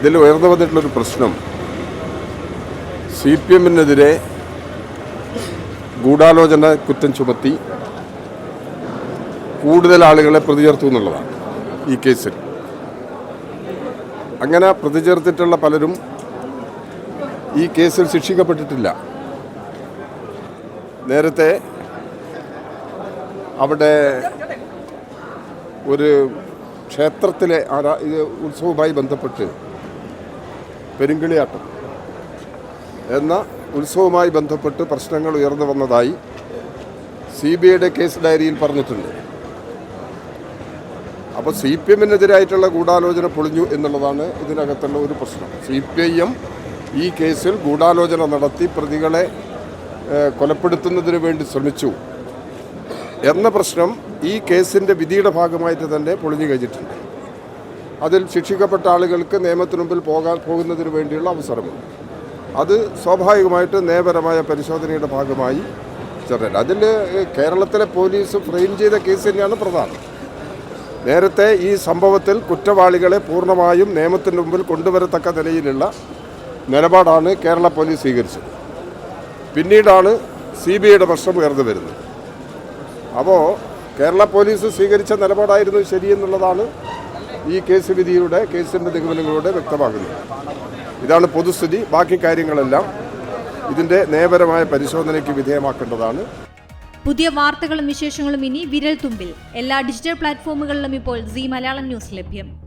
ഇതിൽ ഉയർന്നു വന്നിട്ടുള്ളൊരു പ്രശ്നം. സി പി എമ്മിനെതിരെ ഗൂഢാലോചന കുറ്റം ചുമത്തി കൂടുതൽ ആളുകളെ പ്രതി ചേർത്തു എന്നുള്ളതാണ് ഈ കേസിൽ. അങ്ങനെ പ്രതി ചേർത്തിട്ടുള്ള പലരും ഈ കേസിൽ ശിക്ഷിക്കപ്പെട്ടിട്ടില്ല. നേരത്തെ അവിടെ ഒരു ക്ഷേത്രത്തിലെ ആരാ ഇത് ഉത്സവവുമായി ബന്ധപ്പെട്ട് പെരുങ്കിളിയാട്ടം. എന്ന ഉത്സവവുമായി ബന്ധപ്പെട്ട് പ്രശ്നങ്ങൾ ഉയർന്നു വന്നതായി സി ബി ഐയുടെ കേസ് ഡയറിയിൽ പറഞ്ഞിട്ടുണ്ട്. അപ്പോൾ സി പി എമ്മിനെതിരായിട്ടുള്ള ഗൂഢാലോചന പൊളിഞ്ഞു എന്നുള്ളതാണ് ഇതിനകത്തുള്ള ഒരു പ്രശ്നം. സി പി ഐ എം ഈ കേസിൽ ഗൂഢാലോചന നടത്തി പ്രതികളെ കൊലപ്പെടുത്തുന്നതിന് വേണ്ടി ശ്രമിച്ചു എന്ന പ്രശ്നം ഈ കേസിന്റെ വിധിയുടെ ഭാഗമായിട്ട് തന്നെ പൊളിഞ്ഞു കഴിഞ്ഞിട്ടുണ്ട്. അതിൽ ശിക്ഷിക്കപ്പെട്ട ആളുകൾക്ക് നിയമത്തിന് മുമ്പിൽ പോകാൻ പോകുന്നതിന് വേണ്ടിയുള്ള അവസരമുണ്ട്. അത് സ്വാഭാവികമായിട്ട് നിയമപരമായ പരിശോധനയുടെ ഭാഗമായി ചെറിയ അതിൽ കേരളത്തിലെ പോലീസ് ഫ്രെയിം ചെയ്ത കേസ് തന്നെയാണ് പ്രധാനം. നേരത്തെ ഈ സംഭവത്തിൽ കുറ്റവാളികളെ പൂർണമായും നിയമത്തിന് മുമ്പിൽ കൊണ്ടുവരത്തക്ക നിലയിലുള്ള നിലപാടാണ് കേരള പോലീസ് സ്വീകരിച്ചത്. പിന്നീടാണ് സി ബി ഐയുടെ പ്രശ്നം ഉയർന്നു വരുന്നത്. അപ്പോൾ കേരള പോലീസ് സ്വീകരിച്ച നിലപാടായിരുന്നു ശരിയെന്നുള്ളതാണ് ഈ കേസ് വിധിയുടെ കേസിന്റെ നിഗമനങ്ങളിലൂടെ വ്യക്തമാകുന്നു. ഇതാണ് പൊതുസ്ഥിതി ബാക്കി കാര്യങ്ങളെല്ലാം ഇതിന്റെ നിയമപരമായ പരിശോധനയ്ക്ക് വിധേയമാക്കേണ്ടതാണ്. പുതിയ വാർത്തകളും വിശേഷങ്ങളും ഇനി വിരൽ തുമ്പിൽ എല്ലാ ഡിജിറ്റൽ പ്ലാറ്റ്ഫോമുകളിലും ഇപ്പോൾ സി മലയാളം ന്യൂസ് ലഭ്യം.